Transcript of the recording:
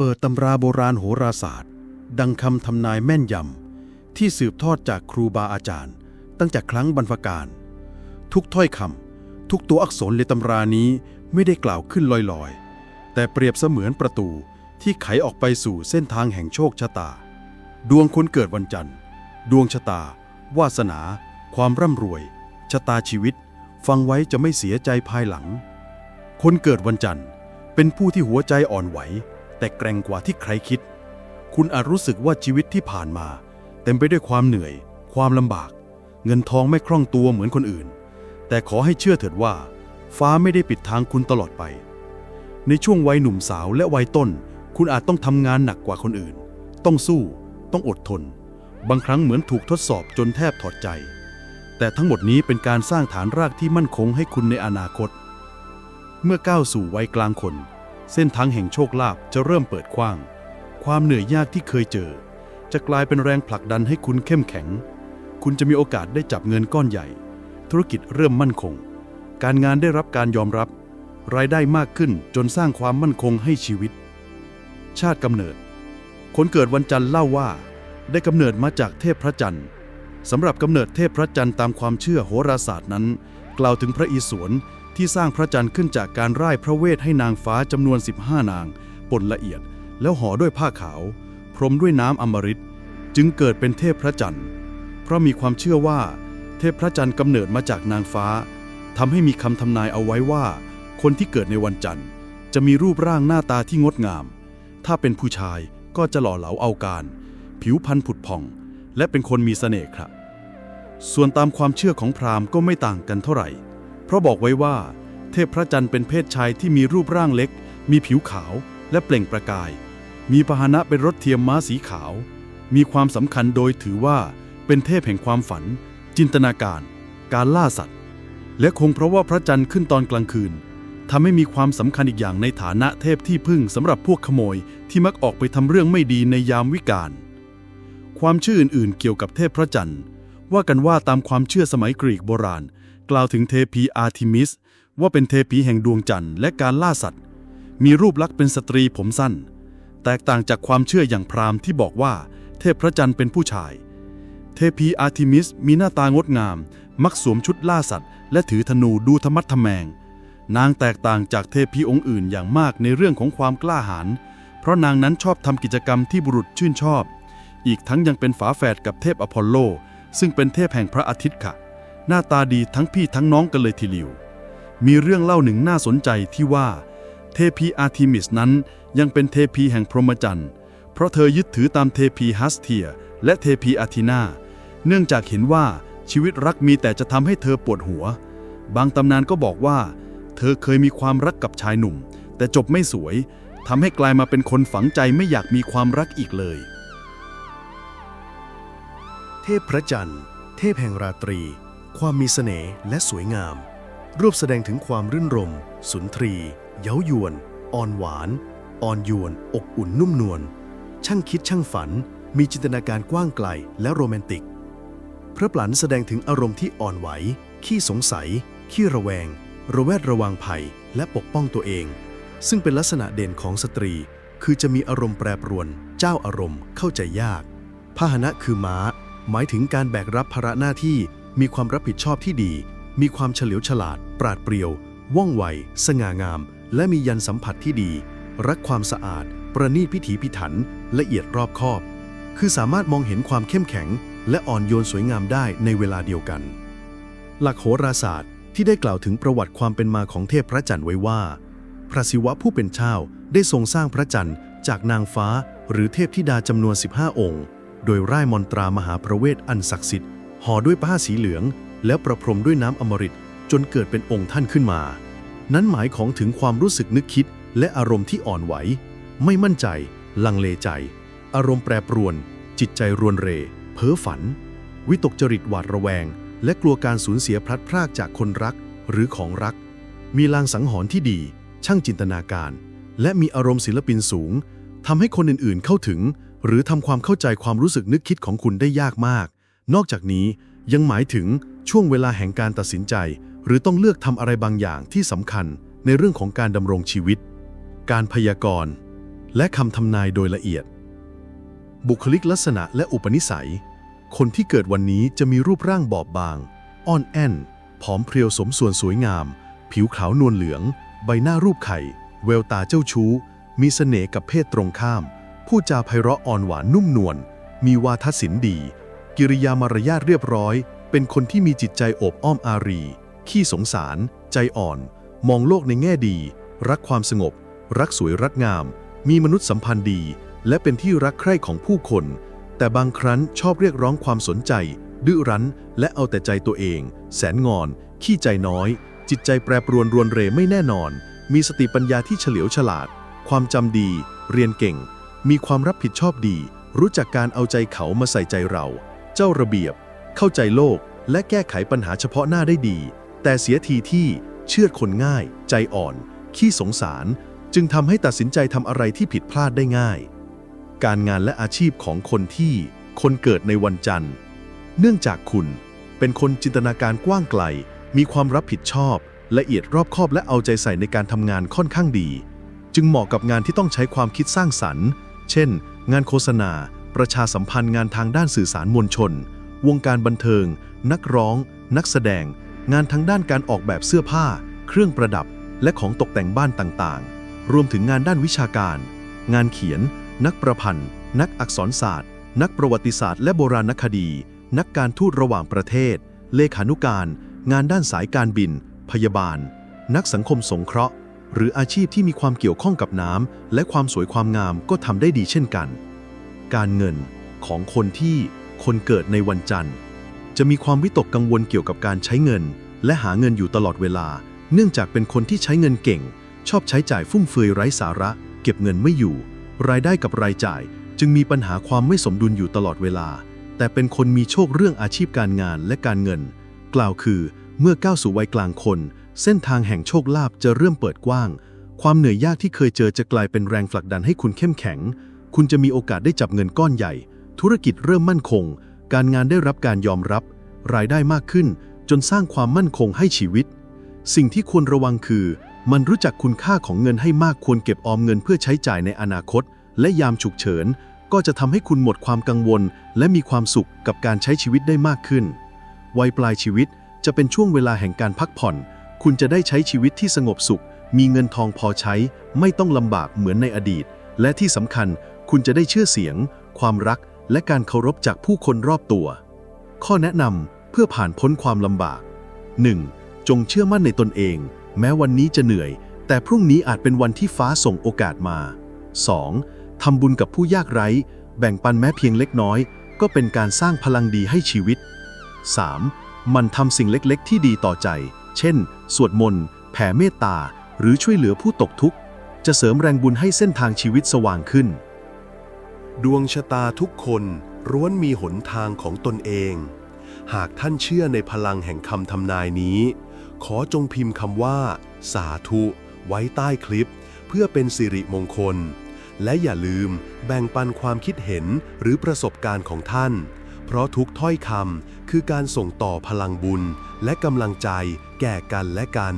เปิดตำราโบราณโหราศาสตร์ ดังคำทำนายแม่นยำ ที่สืบทอดจากครูบาอาจารย์ ตั้งแต่ครั้งบรรพการ ทุกถ้อยคำทุกตัวอักษรในตำรานี้ไม่ได้กล่าวขึ้นลอยๆ แต่เปรียบเสมือนประตูที่ไขออกไปสู่เส้นทางแห่งโชคชะตา ดวงคนเกิดวันจันทร์ ดวงชะตา วาสนา ความร่ำรวย ชะตาชีวิต ฟังไว้จะไม่เสียใจภายหลัง คนเกิดวันจันทร์ เป็นผู้ที่หัวใจอ่อนไหว แต่แกร่งกว่าที่ใครคิด คุณอาจรู้สึกว่าชีวิตที่ผ่านมา เต็มไปด้วยความเหนื่อย ความลำบาก เงินทองไม่คล่องตัวเหมือนคนอื่น แต่ขอให้เชื่อเถิดว่า ฟ้าไม่ได้ปิดทางคุณตลอดไป ในช่วงวัยหนุ่มสาวและวัยต้น คุณอาจต้องทำงานหนักกว่าคนอื่น ต้องสู้ ต้องอดทน บางครั้งเหมือนถูกทดสอบจนแทบถอดใจ แต่ทั้งหมดนี้เป็นการสร้างฐานรากที่มั่นคงให้คุณในอนาคต เมื่อก้าวสู่วัยกลางคน เส้นทางแห่งโชคลาภจะเริ่มเปิดกว้าง ความเหนื่อยยากที่เคยเจอ จะกลายเป็นแรงผลักดันให้คุณเข้มแข็ง คุณจะมีโอกาสได้จับเงินก้อนใหญ่ ธุรกิจเริ่มมั่นคง การงานได้รับการยอมรับ รายได้มากขึ้นจนสร้างความมั่นคงให้ชีวิต ชาติกำเนิด คนเกิดวันจันทร์เล่าว่า ได้กำเนิดมาจากเทพพระจันทร์สำหรับกำเนิดเทพพระจันทร์ตามความเชื่อโหราศาสตร์นั้น กล่าวถึงพระอิศวร ที่สร้างพระจันทร์ขึ้นจากการร่ายพระเวทให้นางฟ้าจำนวน 15 นางปนละเอียด แล้วห่อด้วยผ้าขาว พรมด้วยน้ำอมฤตจึงเกิดเป็นเทพพระจันทร์ เพราะมีความเชื่อว่า เทพพระจันทร์กำเนิดมาจากนางฟ้าทำให้มีคำทำนายเอาไว้ว่า คนที่เกิดในวันจันทร์ จะมีรูปร่างหน้าตาที่งดงาม ถ้าเป็นผู้ชายก็จะหล่อเหลาเอาการ ผิวพรรณผุดผ่อง และเป็นคนมีเสน่ห์ครับ ส่วนตามความเชื่อของพราหมณ์ก็ไม่ต่างกันเท่าไหร่ เพราะบอกไว้ว่า เทพพระจันทร์เป็นเพศชายที่มีรูปร่างเล็ก มีผิวขาวและเปล่งประกาย มีพาหนะเป็นรถเทียมม้าสีขาว มีความสำคัญโดยถือว่าเป็นเทพแห่งความฝัน จินตนาการ การล่าสัตว์ และคงเพราะว่าพระจันทร์ขึ้นตอนกลางคืนทำให้มีความสำคัญอีกอย่างในฐานะเทพที่พึ่งสำหรับพวกขโมยที่มักออกไปทำเรื่องไม่ดีในยามวิกาลความเชื่ออื่นๆ เกี่ยวกับเทพพระจันทร์ ว่ากันว่าตามความเชื่อสมัยกรีกโบราณ กล่าวถึงเทพีอาร์ทิมิส ว่าเป็นเทพีแห่งดวงจันทร์และการล่าสัตว์ มีรูปลักษณ์เป็นสตรีผมสั้น แตกต่างจากความเชื่ออย่างพราหมณ์ที่บอกว่า เทพพระจันทร์เป็นผู้ชาย เทพีอาร์ทิมิสมีหน้าตางดงาม มักสวมชุดล่าสัตว์ และถือธนูดูธรรมัดทแมง นางแตกต่างจากเทพีองค์อื่นอย่างมากในเรื่องของความกล้าหาญเพราะนางนั้นชอบทำกิจกรรมที่บุรุษชื่นชอบ อีกทั้งยังเป็นฝาแฝดกับเทพอพอลโล ซึ่งเป็นเทพแห่งพระอาทิตย์ค่ะ หน้าตาดีทั้งพี่ทั้งน้องกันเลยทีเดียว มีเรื่องเล่าหนึ่งน่าสนใจที่ว่า เทพีอาร์ทิมิสนั้นยังเป็นเทพีแห่งพรหมจรรย์ เพราะเธอยึดถือตามเทพีฮัสเทีย และเทพีอาทินาเนื่องจากเห็นว่าชีวิตรักมีแต่จะทำให้เธอปวดหัว บางตำนานก็บอกว่า เธอเคยมีความรักกับชายหนุ่ม แต่จบไม่สวยทำให้กลายมาเป็นคนฝังใจไม่อยากมีความรักอีกเลย เทพพระจันทร์ เทพแห่งราตรี ความมีเสน่ห์และสวยงามรูปแสดงถึงความรื่นรม สุนทรีเย้ายวน อ่อนหวาน อ่อนโยวนอบอุ่นนุ่มนวล ช่างคิดช่างฝัน มีจินตนาการกว้างไกลและโรแมนติก พระปลันแสดงถึงอารมณ์ที่อ่อนไหว ขี้สงสัย ขี้ระแวง ระแวดระวังภัย และปกป้องตัวเอง ซึ่งเป็นลักษณะเด่นของสตรี คือจะมีอารมณ์แปรปรวน เจ้าอารมณ์เข้าใจยาก พาหนะคือม้า หมายถึงการแบกรับภาระหน้าที่ มีความรับผิดชอบที่ดี มีความเฉลียวฉลาด ปราดเปรียว ว่องไว สง่างาม และมียันสัมผัสที่ดี รักความสะอาด ประณีตพิถีพิถัน ละเอียดรอบคอบ คือสามารถมองเห็นความเข้มแข็ง และอ่อนโยนสวยงามได้ในเวลาเดียวกัน หลักโหราศาสตร์ที่ได้กล่าวถึงประวัติความเป็นมาของเทพพระจันทร์ไว้ว่า พระศิวะผู้เป็นเจ้าได้ทรงสร้างพระจันทร์จากนางฟ้าหรือเทพธิดาจำนวน 15 องค์ โดยร่ายมนตรามหาประเวทอันศักดิ์สิทธิ์ ห่อด้วยผ้าสีเหลือง แล้วประพรมด้วยน้ำอมฤตจนเกิดเป็นองค์ท่านขึ้นมา นั้นหมายของถึงความรู้สึกนึกคิด และอารมณ์ที่อ่อนไหว ไม่มั่นใจ ลังเลใจ อารมณ์แปรปรวน จิตใจรวนเร เพ้อฝัน วิตกจริตหวาดระแวง และกลัวการสูญเสียพลัดพรากจากคนรักหรือของรัก มีลางสังหรณ์ที่ดี ช่างจินตนาการ และมีอารมณ์ศิลปินสูงทำให้คนอื่นๆเข้าถึง หรือทำความเข้าใจความรู้สึกนึกคิดของคุณได้ยากมาก นอกจากนี้ยังหมายถึงช่วงเวลาแห่งการตัดสินใจ หรือต้องเลือกทำอะไรบางอย่างที่สำคัญในเรื่องของการดำรงชีวิต การพยากรณ์ และคำทำนายโดยละเอียด บุคลิกลักษณะและอุปนิสัย คนที่เกิดวันนี้จะมีรูปร่างบอบบาง อ่อนแอนผอมเพรียวสมส่วนสวยงาม ผิวขาวนวลเหลือง ใบหน้ารูปไข่ แววตาเจ้าชู้ มีเสน่ห์กับเพศตรงข้ามพูดจาไพเราะอ่อนหวานนุ่มนวลมีวาทศิลป์ดี กิริยามารยาทเรียบร้อย เป็นคนที่มีจิตใจโอบอ้อมอารี ขี้สงสาร ใจอ่อน มองโลกในแง่ดี รักความสงบ รักสวยรักงาม มีมนุษยสัมพันธ์ดี และเป็นที่รักใคร่ของผู้คน แต่บางครั้งชอบเรียกร้องความสนใจ ดื้อรั้น และเอาแต่ใจตัวเอง แสนงอน ขี้ใจน้อย จิตใจแปรปรวนรวนเรไม่แน่นอน มีสติปัญญาที่เฉลียวฉลาด ความจำดี เรียนเก่ง มีความรับผิดชอบดีรู้จักการเอาใจเขามาใส่ใจเรา เจ้าระเบียบ เข้าใจโลกและแก้ไขปัญหาเฉพาะหน้าได้ดี แต่เสียทีที่เชื่อคนง่าย ใจอ่อน ขี้สงสาร จึงทำให้ตัดสินใจทำอะไรที่ผิดพลาดได้ง่าย การงานและอาชีพของคนที่คนเกิดในวันจันทร์ เนื่องจากคุณเป็นคนจินตนาการกว้างไกล มีความรับผิดชอบ ละเอียดรอบคอบและเอาใจใส่ในการทำงานค่อนข้างดี จึงเหมาะกับงานที่ต้องใช้ความคิดสร้างสรรค์ เช่น งานโฆษณา ประชาสัมพันธ์งานทางด้านสื่อสารมวลชน วงการบันเทิง นักร้อง นักแสดง งานทางด้านการออกแบบเสื้อผ้า เครื่องประดับ และของตกแต่งบ้านต่างๆ รวมถึงงานด้านวิชาการ งานเขียน นักประพันธ์ นักอักษรศาสตร์ นักประวัติศาสตร์ และโบราณคดี นักการทูตระหว่างประเทศ เลขานุการ งานด้านสายการบิน พยาบาล นักสังคมสงเคราะห์ หรืออาชีพที่มีความเกี่ยวข้องกับน้ำและความสวยความงามก็ทำได้ดีเช่นกัน การเงินของคนที่คนเกิดในวันจันทร์ จะมีความวิตกกังวลเกี่ยวกับการใช้เงิน และหาเงินอยู่ตลอดเวลา เนื่องจากเป็นคนที่ใช้เงินเก่ง ชอบใช้จ่ายฟุ่มเฟือยไร้สาระ เก็บเงินไม่อยู่ รายได้กับรายจ่าย จึงมีปัญหาความไม่สมดุลอยู่ตลอดเวลา แต่เป็นคนมีโชคเรื่องอาชีพการงานและการเงิน กล่าวคือ เมื่อก้าวสู่วัยกลางคน เส้นทางแห่งโชคลาภจะเริ่มเปิดกว้าง ความเหนื่อยยากที่เคยเจอจะกลายเป็นแรงผลักดันให้คุณเข้มแข็ง คุณจะมีโอกาสได้จับเงินก้อนใหญ่ ธุรกิจเริ่มมั่นคง การงานได้รับการยอมรับ รายได้มากขึ้น จนสร้างความมั่นคงให้ชีวิต สิ่งที่ควรระวังคือ มันรู้จักคุณค่าของเงินให้มากควรเก็บออมเงินเพื่อใช้จ่ายในอนาคต และยามฉุกเฉิน ก็จะทำให้คุณหมดความกังวล และมีความสุขกับการใช้ชีวิตได้มากขึ้น วัยปลายชีวิตจะเป็นช่วงเวลาแห่งการพักผ่อน คุณจะได้ใช้ชีวิตที่สงบสุข มีเงินทองพอใช้ ไม่ต้องลำบากเหมือนในอดีต และที่สำคัญ คุณจะได้เชื่อเสียง ความรัก และการเคารพจากผู้คนรอบตัว ข้อแนะนำเพื่อผ่านพ้นความลำบาก 1. จงเชื่อมั่นในตนเอง แม้วันนี้จะเหนื่อย แต่พรุ่งนี้อาจเป็นวันที่ฟ้าส่งโอกาสมา 2. ทำบุญกับผู้ยากไร้ แบ่งปันแม้เพียงเล็กน้อย ก็เป็นการสร้างพลังดีให้ชีวิต 3. มันทำสิ่งเล็กๆ ที่ดีต่อใจ เช่น สวดมนต์ แผ่เมตตา หรือช่วยเหลือผู้ตกทุกข์ จะเสริมแรงบุญให้เส้นทางชีวิตสว่างขึ้น ดวงชะตาทุกคนร้วนมีหนทางของตนเอง หากท่านเชื่อในพลังแห่งคำทำนายนี้ ขอจงพิมพ์คำว่า สาธุ ไว้ใต้คลิป เพื่อเป็นสิริมงคล และอย่าลืมแบ่งปันความคิดเห็นหรือประสบการณ์ของท่าน เพราะทุกถ้อยคำคือการส่งต่อพลังบุญและกำลังใจแก่กันและกัน